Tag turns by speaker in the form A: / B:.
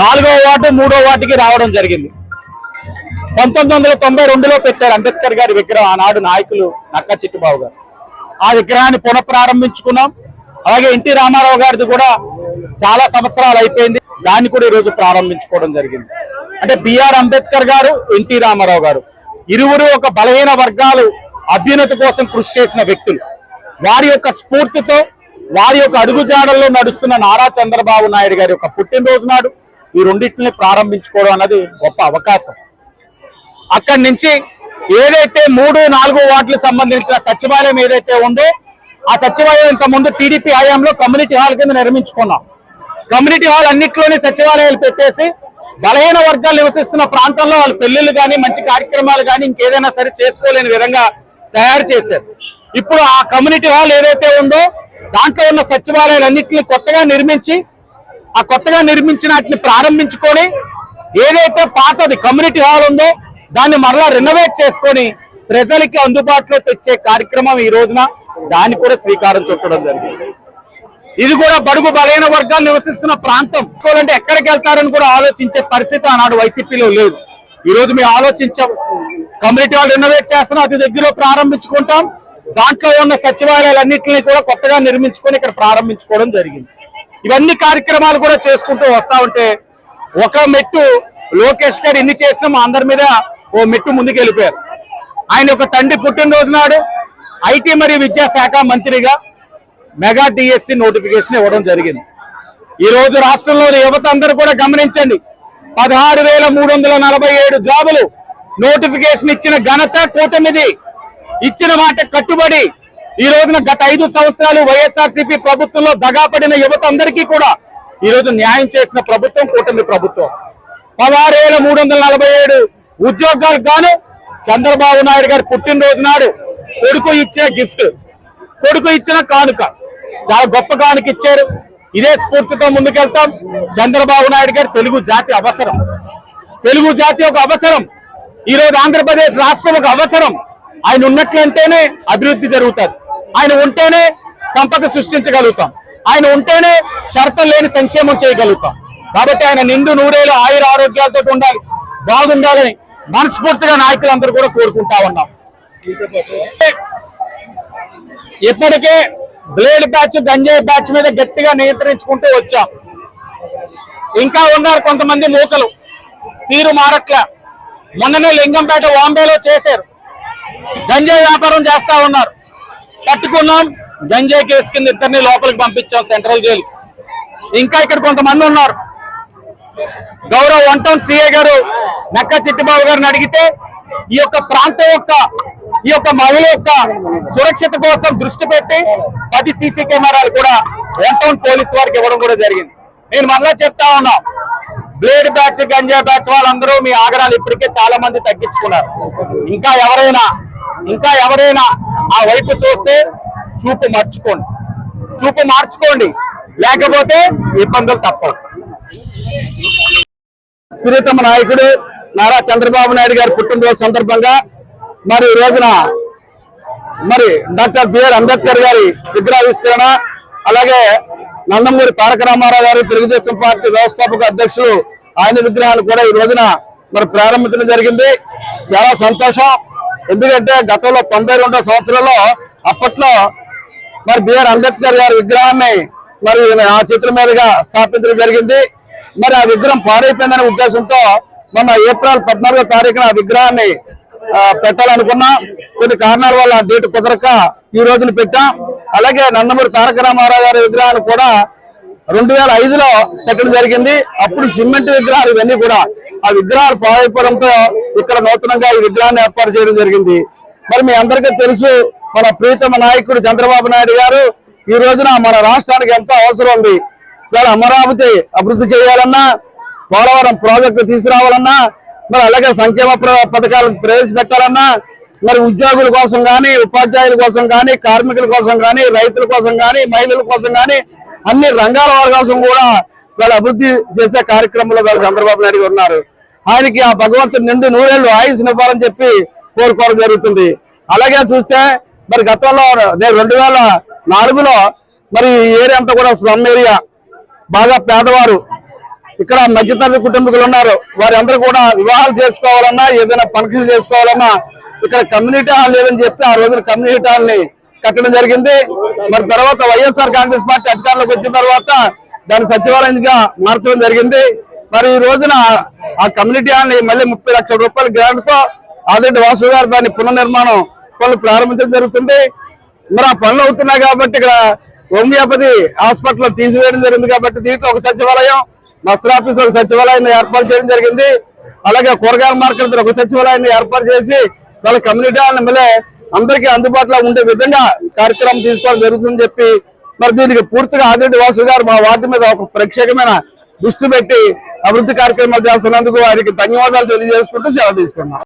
A: నాలుగో వార్డు మూడో వార్డుకి రావడం జరిగింది. పంతొమ్మిది వందల తొంభై రెండులో పెట్టారు అంబేద్కర్ గారి విగ్రహం. ఆనాడు నాయకులు నక్క చిట్టుబాబు గారు. ఆ విగ్రహాన్ని పునఃప్రారంభించుకున్నాం. అలాగే ఎన్టీ రామారావు గారిది కూడా చాలా సంవత్సరాలు అయిపోయింది. దాన్ని కూడా ఈరోజు ప్రారంభించుకోవడం జరిగింది. అంటే బిఆర్ అంబేద్కర్ గారు ఎన్టీ రామారావు గారు ఇరువురు ఒక బలహీన వర్గాలు అభ్యున్నతి కోసం కృషి చేసిన వ్యక్తులు. వారి యొక్క స్ఫూర్తితో వారి యొక్క అడుగుజాడల్లో నడుస్తున్న నారా చంద్రబాబు నాయుడు గారి యొక్క పుట్టినరోజు నాడు ఈ రెండింటిని ప్రారంభించుకోవడం అన్నది గొప్ప అవకాశం. అక్కడి నుంచి ఏదైతే మూడు నాలుగు వార్డులకు సంబంధించిన సచివాలయం ఏదైతే ఉందో ఆ సచివాలయం ఇంత ముందు టీడీపీ హయాంలో కమ్యూనిటీ హాల్ కింద నిర్మించుకున్నాం. కమ్యూనిటీ హాల్ అన్నింటిలోనే సచివాలయాలు పెట్టేసి బలహీన వర్గాలు నివసిస్తున్న ప్రాంతంలో వాళ్ళ పెళ్ళిళ్ళు కానీ మంచి కార్యక్రమాలు కానీ ఇంకేదైనా సరే చేసుకోలేని విధంగా తయారు చేశారు. ఇప్పుడు ఆ కమ్యూనిటీ హాల్ ఏదైతే ఉందో దాంట్లో ఉన్న సచివాలయాలు అన్నింటినీ కొత్తగా నిర్మించి ఆ కొత్తగా నిర్మించిన వాటిని ప్రారంభించుకొని ఏదైతే పాతది కమ్యూనిటీ హాల్ ఉందో దాన్ని మరలా రెనోవేట్ చేసుకొని ప్రజలకి అందుబాటులో తెచ్చే కార్యక్రమం ఈ రోజున దాన్ని కూడా శ్రీకారం చుట్టడం జరిగింది. ఇది కూడా బడుగు బలైన వర్గాలు నివసిస్తున్న ప్రాంతం. అంటే ఎక్కడికి వెళ్తారని కూడా ఆలోచించే పరిస్థితి ఆనాడు వైసీపీలో లేదు. ఈ రోజు మేము ఆలోచించాం కమ్యూనిటీ హాల్ రెనోవేట్ చేస్తున్నాం అతి దగ్గరలో ప్రారంభించుకుంటాం. దాంట్లో ఉన్న సచివాలయాలన్నింటినీ కూడా కొత్తగా నిర్మించుకొని ఇక్కడ ప్రారంభించుకోవడం జరిగింది. ఇవన్నీ కార్యక్రమాలు కూడా చేసుకుంటూ వస్తా ఉంటే ఒక మెట్టు లోకేష్ గారు ఎన్ని చేసినా అందరి మీద ఓ మెట్టు ముందుకు వెళ్ళిపోయారు ఆయన ఒక తండ్రి పుట్టినరోజు నాడు ఐటీ మరియు విద్యాశాఖ మంత్రిగా మెగా డిఎస్సి నోటిఫికేషన్ ఇవ్వడం జరిగింది. ఈ రోజు రాష్ట్రంలోని యువత అందరూ కూడా గమనించండి. పదహారు వేల మూడు వందల నలభై ఏడు జాబులు నోటిఫికేషన్ ఇచ్చిన ఘనత కూటమిది. ఇచ్చిన మాట కట్టుబడి ఈ రోజున గత ఐదు సంవత్సరాలు వైఎస్ఆర్సీపీ ప్రభుత్వంలో దగాపడిన యువత అందరికీ కూడా ఈ రోజు న్యాయం చేసిన ప్రభుత్వం కూటమి ప్రభుత్వం. పదహారు వేల మూడు వందల నలభై ఏడు ఉద్యోగాలకు గాను చంద్రబాబు నాయుడు గారి పుట్టినరోజు నాడు కొడుకు ఇచ్చే గిఫ్ట్ కొడుకు ఇచ్చిన కానుక. చాలా గొప్ప కానుక ఇచ్చారు. ఇదే స్ఫూర్తితో ముందుకెళ్తాం. చంద్రబాబు నాయుడు గారు తెలుగు జాతి అవసరం. తెలుగు జాతి ఒక అవసరం. ఈ రోజు ఆంధ్రప్రదేశ్ రాష్ట్రం ఒక అవసరం. ఆయన ఉన్నట్లంటేనే అభివృద్ధి జరుగుతుంది. ఆయన ఉంటేనే సంపద సృష్టించగలుగుతాం. ఆయన ఉంటేనే షరతులు లేని సంక్షేమం చేయగలుగుతాం. కాబట్టి ఆయన నిండు నూరేళ్ళు ఆయుర ఆరోగ్యాలతో ఉండాలి బాగుండాలని మనస్ఫూర్తిగా నాయకులందరూ కూడా కోరుకుంటా ఉన్నాం. ఇప్పటికే బ్లేడ్ బ్యాచ్ గంజాయి బ్యాచ్ మీద గట్టిగా నియంత్రించుకుంటూ వచ్చాం. ఇంకా ఉన్నారు కొంతమంది మూకలు. తీరు మారట్ల. మొన్ననే లింగంపేట బాంబేలో చేశారు. గంజాయి వ్యాపారం చేస్తా ఉన్నారు. పట్టుకున్నాం. గంజాయి కేసు కింద ఇద్దరిని లోపలికి పంపించాం సెంట్రల్ జైలు ఇంకా ఇక్కడ కొంతమంది ఉన్నారు. గౌరవ వన్ టౌన్ సిఏ గారు నక్క చిట్టిబాబు గారిని అడిగితే ఈ యొక్క ప్రాంతం యొక్క ఈ యొక్క మహిళ యొక్క సురక్షిత కోసం దృష్టి పెట్టి పది సీసీ కెమెరాలు కూడా వన్ టౌన్ పోలీస్ వారికి ఇవ్వడం కూడా జరిగింది. నేను మరలా చెప్తా ఉన్నా బ్లేడ్ బ్యాచ్ గంజా బ్యాచ్ వాళ్ళందరూ మీ ఆగడాలు ఇప్పటికే చాలా మంది తగ్గించుకున్నారు. ఇంకా ఎవరైనా ఇంకా ఎవరైనా ఆ వైపు చూస్తే చూపు మార్చుకోండి. చూపు మార్చుకోండి. లేకపోతే ఇబ్బందులు తప్పవు. ప్రియతమ నాయకుడు నారా చంద్రబాబు నాయుడు గారి పుట్టినరోజు సందర్భంగా మరి ఈ రోజున మరి డాక్టర్ బిఆర్ అంబేద్కర్ గారి విగ్రహావిష్కరణ అలాగే నందమూరి తారక రామారావు గారు తెలుగుదేశం పార్టీ వ్యవస్థాపక అధ్యక్షులు ఆయన విగ్రహాలు కూడా ఈ రోజున మరి ప్రారంభించడం జరిగింది. చాలా సంతోషం. ఎందుకంటే గతంలో తొంభై రెండో సంవత్సరంలో అప్పట్లో మరి బిఆర్ అంబేద్కర్ గారి విగ్రహాన్ని మరి ఆ చిత్ర మీదుగా స్థాపించడం జరిగింది. మరి ఆ విగ్రహం పాడైపోయిందనే ఉద్దేశంతో మొన్న ఏప్రిల్ పద్నాలుగో తారీఖున ఆ విగ్రహాన్ని పెట్టాలనుకున్నా పెట్టాలనుకున్నాం. కొన్ని కారణాల వల్ల ఆ డేట్ కుదరక ఈ రోజున పెట్టాం. అలాగే నందమూరి తారక రామారావు గారి విగ్రహాన్ని కూడా రెండు వేల ఐదులో పెట్టడం జరిగింది. అప్పుడు సిమెంట్ విగ్రహాలు ఇవన్నీ కూడా ఆ విగ్రహాలు పాడైపోవడంతో ఇక్కడ నూతనంగా ఈ విగ్రహాన్ని ఏర్పాటు చేయడం జరిగింది. మరి మీ అందరికీ తెలుసు మన ప్రీతమ నాయకుడు చంద్రబాబు నాయుడు గారు ఈ రోజున మన రాష్ట్రానికి ఎంతో అవసరం ఉంది. ఇవాళ అమరావతి అభివృద్ధి చేయాలన్నా పోలవరం ప్రాజెక్టు తీసుకురావాలన్నా మరి అలాగే సంక్షేమ ప్ర- పథకాలను ప్రవేశపెట్టాలన్నా మరి ఉద్యోగుల కోసం కానీ ఉపాధ్యాయుల కోసం కానీ కార్మికుల కోసం కానీ రైతుల కోసం కానీ మహిళల కోసం కానీ అన్ని రంగాల వారి కోసం కూడా వీళ్ళు అభివృద్ధి చేసే కార్యక్రమంలో వాళ్ళు చంద్రబాబు నాయుడు ఉన్నారు. ఆయనకి ఆ భగవంతుడు నిండు నూరేళ్ళు ఆయుష్ ఇవ్వాలని చెప్పి కోరుకోవడం జరుగుతుంది. అలాగే చూస్తే మరి గతంలో నేను రెండు వేల నాలుగులో మరి ఈ ఏరియా అంతా కూడా స్లమ్ ఏరియా బాగా పేదవారు
B: ఇక్కడ మధ్యతరగతి కుటుంబీకులు ఉన్నారు. వారందరూ కూడా వివాహాలు చేసుకోవాలన్నా ఏదైనా ఫంక్షన్ చేసుకోవాలన్నా ఇక్కడ కమ్యూనిటీ హాల్ లేదని చెప్పి ఆ రోజున కమ్యూనిటీ హాల్ని కట్టడం జరిగింది. మరి తర్వాత వైఎస్ఆర్ కాంగ్రెస్ పార్టీ అధికారంలోకి వచ్చిన తర్వాత దాన్ని సచివాలయంగా మార్చడం జరిగింది. మరి ఈ రోజున ఆ కమ్యూనిటీ హాల్ మళ్ళీ ముప్పై లక్షల రూపాయల గ్రాంట్తో ఆదిరెడ్డి వాసు గారు దాన్ని పునర్నిర్మాణం పనులు ప్రారంభించడం జరుగుతుంది. మరి ఆ పనులు అవుతున్నాయి కాబట్టి ఇక్కడ హోమియోపతి హాస్పిటల్ తీసివేయడం జరిగింది కాబట్టి దీంట్లో ఒక సచివాలయం మస్టర్ ఆఫీస్ ఒక సచివాలయాన్ని ఏర్పాటు చేయడం జరిగింది. అలాగే కూరగాయల మార్కెట్ ఒక సచివాలయాన్ని ఏర్పాటు చేసి వాళ్ళ కమ్యూనిటీ వాళ్ళని మళ్ళీ అందరికీ అందుబాటులో ఉండే విధంగా కార్యక్రమం తీసుకోవడం జరుగుతుందని చెప్పి మరి దీనికి పూర్తిగా ఆదిరెడ్డి వాసు గారు మా వార్డు మీద ఒక ప్రత్యేకమైన దృష్టి పెట్టి అభివృద్ధి కార్యక్రమాలు చేస్తున్నందుకు వారికి ధన్యవాదాలు తెలియజేసుకుంటూ సెలవు తీసుకున్నాం.